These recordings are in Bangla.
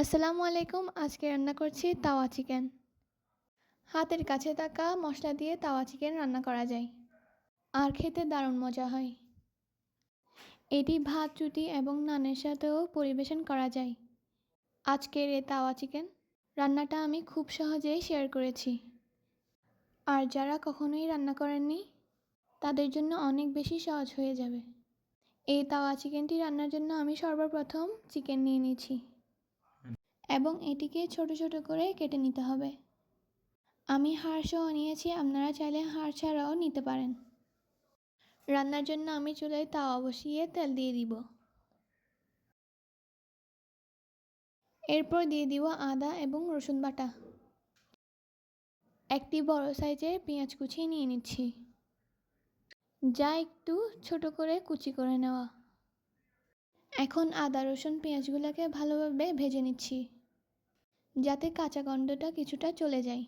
আসসালামু আলাইকুম, আজকে রান্না করছি তাওয়া চিকেন। হাতের কাছে থাকা মশলা দিয়ে তাওয়া চিকেন রান্না করা যায়। আর খেতে দারুণ মজা হয়। এটি ভাত, রুটি এবং নানের সাথেও পরিবেশন করা যায়। আজকের এই তাওয়া চিকেন রান্নাটা আমি খুব সহজেই শেয়ার করেছি। আর যারা কখনোই রান্না করেননি, তাদের জন্য অনেক বেশি সহজ হয়ে যাবে। এই তাওয়া চিকেনটি রান্নার জন্য আমি সর্বপ্রথম চিকেন নিয়ে নিয়েছি। এবং এটিকে ছোট ছোট করে কেটে নিতে হবে। আমি হাড় সহ নিয়েছি, আপনারা চাইলে হাড় ছাড়াও নিতে পারেন। রান্নার জন্য আমি চুলায় তাওয়া বসিয়ে তেল দিয়ে দিব। এরপর দিয়ে দিব আদা এবং রসুন বাটা। একটি বড় সাইজের পেঁয়াজ কুচি নিয়ে নিচ্ছি। যা একটু ছোট করে কুচি করে নেওয়া। এখন আদা, রসুন, পেঁয়াজগুলোকে ভালোভাবে ভেজে নিচ্ছি। যাতে কাঁচা গন্ধটা কিছুটা চলে যায়।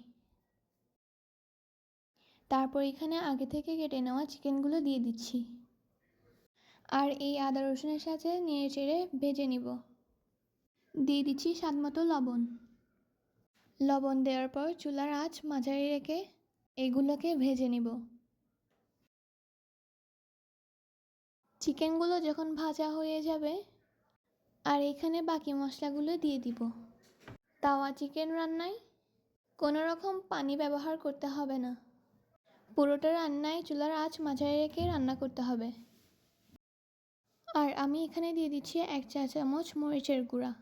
তারপর এখানে আগে থেকে কেটে নেওয়া চিকেনগুলো দিয়ে দিচ্ছি। আর এই আদা রসুনের সাথে নেড়ে চেড়ে ভেজে নিব। দিয়ে দিচ্ছি স্বাদ মতো লবণ। লবণ দেওয়ার পর চুলার আঁচ মাঝারি রেখে এগুলোকে ভেজে নিব। চিকেনগুলো যখন ভাজা হয়ে যাবে, আর এখানে বাকি মশলাগুলো দিয়ে দিব। তাওয়া চিকেন রান্নায় কোনো রকম পানি ব্যবহার করতে হবে না। পুরোটা রান্নায় চুলার আঁচ মাঝারি রেখে রান্না করতে হবে। আর আমি এখানে দিয়ে দিচ্ছি এক চা চামচ মরিচের গুঁড়া।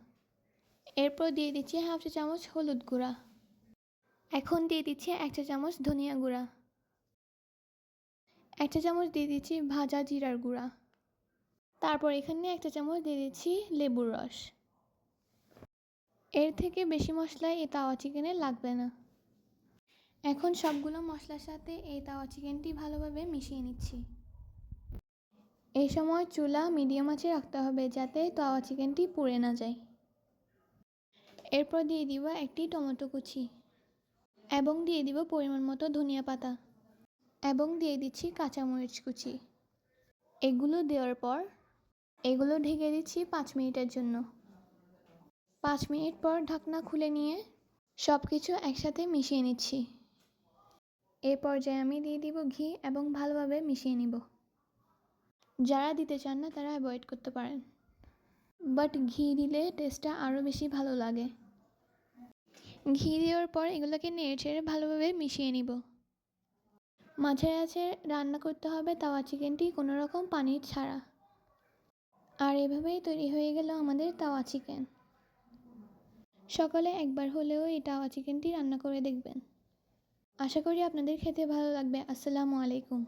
এরপর দিয়ে দিচ্ছি হাফ চা চামচ হলুদ গুঁড়া। এখন দিয়ে দিচ্ছি এক চা চামচ ধনিয়া গুঁড়া। এক চা চামচ দিয়ে দিচ্ছি ভাজা জিরার গুঁড়া। তারপর এখানে এক চা চামচ দিয়ে দিচ্ছি লেবুর রস। এর থেকে বেশি মশলা এই তাওয়া চিকেনে লাগবে না। এখন সবগুলো মশলার সাথে এই তাওয়া চিকেনটি ভালোভাবে মিশিয়ে নিচ্ছি। এই সময় চুলা মিডিয়াম আঁচে রাখতে হবে যাতে তাওয়া চিকেনটি পুড়ে না যায়। এরপর দিয়ে দিব একটি টমেটো কুচি এবং দিয়ে দিব পরিমাণ মতো ধনিয়া পাতা এবং দিয়ে দিচ্ছি কাঁচামরিচ কুচি। এগুলো দেওয়ার পর এগুলো ঢেকে দিচ্ছি পাঁচ মিনিটের জন্য। পাঁচ মিনিট পর ঢাকনা খুলে নিয়ে সব কিছু একসাথে মিশিয়ে নিচ্ছি। এ পর্যায়ে আমি দিয়ে দিব ঘি এবং ভালোভাবে মিশিয়ে নিব। যারা দিতে চান না, তারা অ্যাভয়েড করতে পারেন। বাট ঘি দিলে টেস্টটা আরও বেশি ভালো লাগে। ঘি দেওয়ার পর এগুলোকে নেড়ে ছেড়ে ভালোভাবে মিশিয়ে নিব। মাঝে আছে রান্না করতে হবে তাওয়া চিকেনটি কোনো রকম পানির ছাড়া। আর এভাবেই তৈরি হয়ে গেল আমাদের তাওয়া চিকেন। সকালে একবার হলেও এই টাওয়া চিকেনটি রান্না করে দেখবেন। আশা করি আপনাদের খেতে ভালো লাগবে। আসসালামু আলাইকুম।